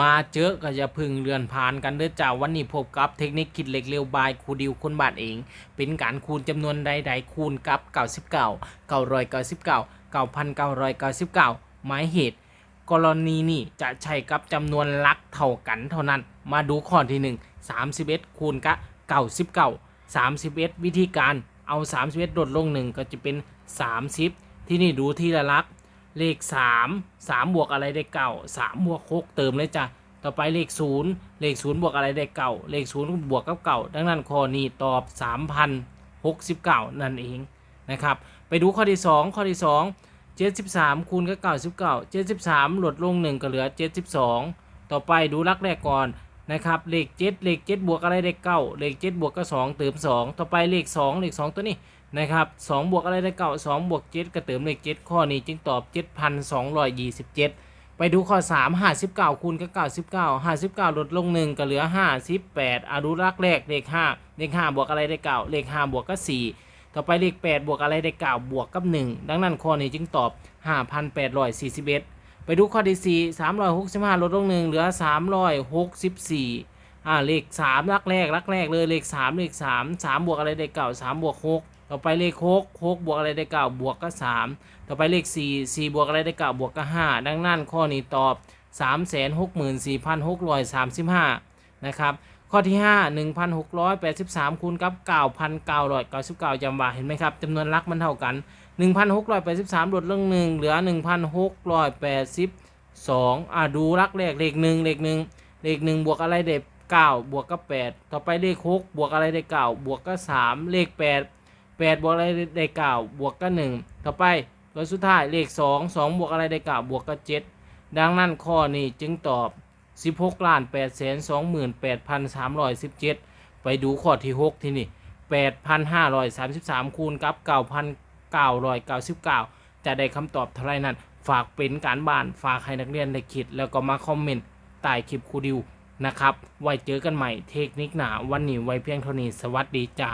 มาเจอก็อย่าพึ่งเลื่อนผ่านกันเด้อจ้าวันนี้พบกับเทคนิคคิดเลขเร็วบายครูดิวคนบาทเอง เป็นการคูณจำนวนใดๆคูณกับ 99 999 9,999 หมายเหตุ กรณีนี้จะใช้กับจำนวนลักเท่ากันเท่านั้น มาดูข้อที่ 1 31 คูณกับ 99 31 วิธีการเอา 31ลดลง 1 ก็จะเป็น 30 ที่นี่ดูทีละลัก เลข 3 3 บวกอะไรได้เก่า3บวก6เติมเลยจ้ะต่อไปเลข 0 เลข 0 บวกอะไรได้เก่าเลข 0 บวกกับเก่าดังนั้นข้อนี้ตอบ 3,069 นั่นเองนะครับ ไปดูข้อที่ 2 ข้อที่ 2 73 คูณกับ99 73 ลดลง 1 ก็เหลือ 72 ต่อไปดูลักแรกก่อน นะครับเลขเจ็ดเลขเจ็ดบวกอะไรได้เก้าเลขเจ็ดบวกก็สองเติมสองต่อไปเลขสองเลขสองตัวนี้นะครับสองบวกอะไรได้เก้าสองบวกเจ็ดก็เติมเลขเจ็ดข้อนี้จึงตอบเจ็ดพันสองร้อยยี่สิบเจ็ดไปดูข้อสามห้าสิบเก้าคูณกับเก้าสิบเก้าห้าสิบเก้าลดลงหนึ่งก็เหลือห้าสิบแปดอนุรักษ์แรกเลขห้าเลขห้าบวกอะไรได้เก้าเลขห้าบวกก็สี่ต่อไปเลขแปดบวกอะไรได้เก้าบวกกับหนึ่งดังนั้นข้อนี้จึงตอบห้าพันแปดร้อยสี่สิบเอ็ด ไปดูข้อที่สามร้อยหกสิบห้าลดลงหนึ่งเหลือ364อ่าเลขสามลักแรกลักแรกเลยเลขสามเลขสามสามบวกอะไรได้เก่าสามบวกหกต่อไปเลขหกหกบวกอะไรได้เก่าบวกก็สามต่อไปเลขสี่สี่บวกอะไรได้เก่าบวกก็ห้าดังนั้นข้อนี้ตอบสามแสนหกหมื่นสี่พันหกร้อยสามสิบห้า นะครับ ข้อที่ห้าหนึ่งพันหกร้อยแปดสิบสามคูณกับเก้าพันเก้าร้อยเก้าสิบเก้าจำว่าเห็นไหมครับจำนวนลักมันเท่ากันหนึ่งพันหกร้อยแปดสิบสามลดลงหนึ่งเหลือหนึ่งพันหกร้อยแปดสิบสองอ่าดูลักแรกเลขหนึ่งเลขหนึ่งเลขหนึ่งบวกอะไรเด็เก้าบวกกับแปดต่อไปเลขหกบวกอะไรได้เก้าบวกก็สามเลขแปดแปดบวกอะไรได้เก้าบวกก็หนึ่งต่อไปตัวสุดท้ายเลขสองสองบวกอะไรได้เก้าบวกก็เจ็ดดังนั้นข้อนี้จึงตอบ สิบหกล้านแปดแสนสองหมื่นแปดพันสามร้อยสิบเจ็ดไปดูข้อที่หกที่นี่แปดพันห้าร้อยสามสิบสามคูณกับเก้าพันเก้าร้อยเก้าสิบเก้าจะได้คำตอบเท่าไรนั้น ฝากเป็นการบ้านฝากให้นักเรียนได้คิด แล้วก็มาคอมเมนต์ใต้คลิปครูดิวนะครับ ไว้เจอกันใหม่เทคนิคหนาวันนี้ไว้เพียงเท่านี้ สวัสดีจ้า